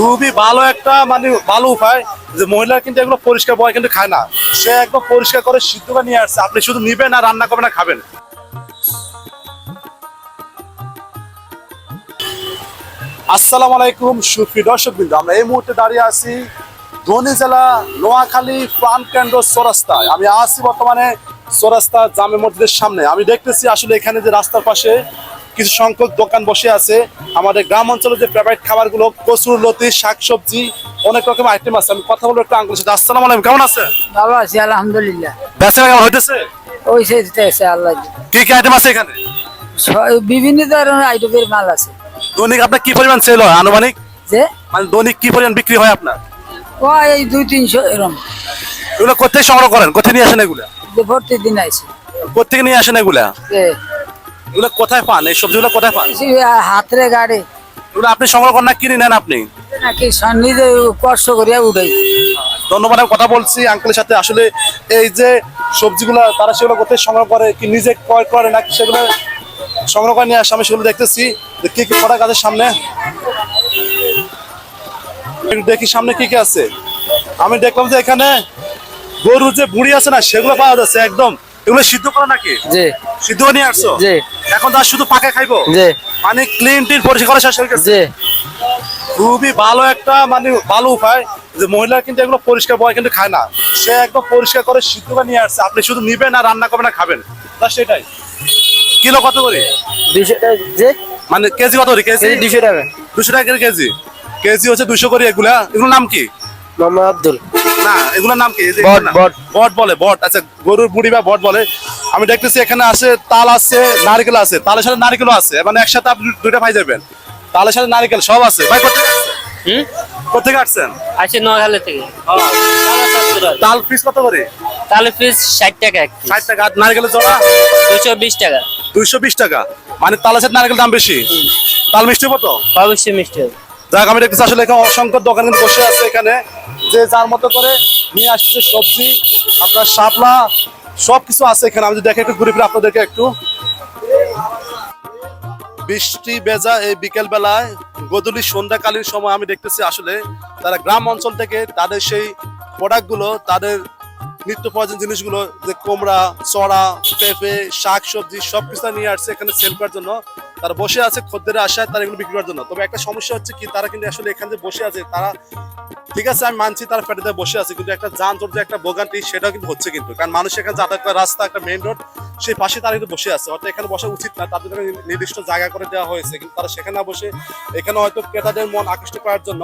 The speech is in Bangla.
খুবই ভালো একটা মানে ভালো উপায় যে মহিলা কিন্তু এগুলো পরিষ্কার বয় কিন্তু খায় না। সে একদম পরিষ্কার করে সিদ্ধ নিয়ে আসছে। আপনি শুধু নিবেন আর রান্না করবেন আর খাবেন। আসসালামু আলাইকুম সুফি দর্শক বিন্দু আমরা এই মুহূর্তে দাঁড়িয়ে আছি ধনী জেলা নোয়াখালী প্রাণ কেন্দ্র চৌরাস্তায়। আমি আছি বর্তমানে চৌরাস্তা জামে মসজিদের সামনে। আমি দেখতেছি আসলে এখানে যে রাস্তার পাশে কিছু সংখ্যক দোকান বসে আছে। আমাদের গ্রাম অঞ্চলে যে ফেভারিট খাবারগুলো কচুর লতি শাকসবজি অনেক রকম আইটেম আছে। আমি কথা বলব একটু আঙ্গুল সাথে। আসসালামু আলাইকুম কেমন আছে ভালো আছি আলহামদুলিল্লাহ। বেচা কেমন হইতেছে? ওই আল্লাহ। কি কি আইটেম আছে এখানে? বিভিন্ন ধরনের আইটেমের মাল আছে। দৈনিক আপনার কি পরিমাণ সেল হয় আনুমানিক? যে? মানে দৈনিক কি পরিমাণ বিক্রি হয় আপনার? ও এই দুই তিনশো এরম। এগুলো কোথায় সংগ্রহ করেন? কোথায় নিয়ে আসেন এগুলা? যে প্রতিদিন আছে কোথেকে নিয়ে আসেন এগুলা? এগুলো কোথায় পান? এই সবজিগুলো কোথায় পান? হাতরে গাড়ি। এগুলো আপনি সংগ্রহ করেন না কিনে নেন আপনি? নাকি সন্নিধে কষ্ট করিয়া উঠাই। ধন্যবাদ আমি কথা বলছি আঙ্কেলের সাথে। আসলে এই যে সবজিগুলো তারা সেগুলো কোথায় সংগ্রহ করে কি নিজে ক্রয় করে নাকি সেগুলো সংগ্রহ করে নিয়ে আসে আমি সেগুলো দেখতেছি। যে কি কি প্রোডাক্ট আছে সামনে? দেখি সামনে কি কি আছে। আমি দেখলাম যে এখানে গরু যে বুড়ি আছে না সেগুলো পাওয়া যাচ্ছে একদম। এগুলো সিদ্ধ করা নাকি? জি। সিদ্ধ করে নিয়ে আসছো? জি। এখন তার শুধু পাকা খাইবো? জি। মানে ক্লিন টিন পরিষ্কার করা শেষ হয়ে গেছে। জি। খুবই ভালো একটা মানে ভালো উপায় যে মহিলা কিন্তু এগুলো পরিষ্কার বয় কিন্তু খায় না। সে একদম পরিষ্কার করে সিদ্ধ করে নিয়ে আসছে। আপনি শুধু নিবেন আর রান্না করবেন না খাবেন। বাস সেটাই। কিলো কত করে? দুশো যে? মানে কেজি কত করে? কেজি? দুশো টাকা। দুশো টাকা করে কেজি। কেজি হচ্ছে দুশো করে এগুলা। এগুলোর নাম কি? মোহাম্মদ আব্দুল। না এগুলোর নাম কি? বট, বট। বট বলে বট। আচ্ছা গরুর বুড়ি বা বট বলে। আমি দেখতেছি এখানে আছে তাল আছে নারকেল আছে। তালের সাথে নারকেলও আছে। মানে একসাথে আপনি দুইটা পাই যাবেন। তালের সাথে নারকেল সব আছে। ভাই কোথেকে হুম? কোথেকে আসছেন? আসে নোয়াখালী থেকে। তাল পিস কত করে? তাহলে ফিস ষাট টাকা এক ষাট টাকা। আর নারকেলের জোড়া? দুশো বিশ টাকা। দুইশো বিশ টাকা। মানে তালের সাথে নারকেল দাম বেশি? তাল মিষ্টি কত? অবশ্যই মিষ্টি যাক আমি দেখতেছি আসলে এখানে অসংখ্য দোকান কিন্তু বসে আছে এখানে। যে যার মতো করে নিয়ে আসছে সবজি, আপনার শাপলা সব কিছু আছে এখানে। আমি দেখে একটু ঘুরে ফিরে আপনাদেরকে একটু। বৃষ্টি বেজা এই বিকেল বেলায় গধূলি সন্ধ্যাকালীন সময় আমি দেখতেছি আসলে তারা গ্রাম অঞ্চল থেকে তাদের সেই প্রোডাক্টগুলো তাদের নিত্য প্রয়োজন জিনিসগুলো, যে কুমড়া, চড়া, পেঁপে শাক সবজি সব কিছু নিয়ে আসছে এখানে সেল করার জন্য। তারা বসে আছে খদ্দের আশায়, তারা এগুলো বিক্রি করার জন্য। তবে একটা সমস্যা হচ্ছে কি, তারা কিন্তু আসলে এখানে বসে আছে, তারা ঠিক আছে, আমি মানছি তারা পেটেতে বসে আছে, কিন্তু একটা যানজট, যে একটা ভোগান্তি, সেটাও কিন্তু হচ্ছে কিন্তু। কারণ মানুষ এখানে যাতায়াত করার রাস্তা, একটা মেইন রোড সেই পাশে তারা কিন্তু বসে আছে। অর্থাৎ এখানে বসা উচিত না, তাদের নির্দিষ্ট জায়গা করে দেওয়া হয়েছে, কিন্তু তারা সেখানে বসে, এখানে হয়তো ক্রেতাদের মন আকৃষ্ট করার জন্য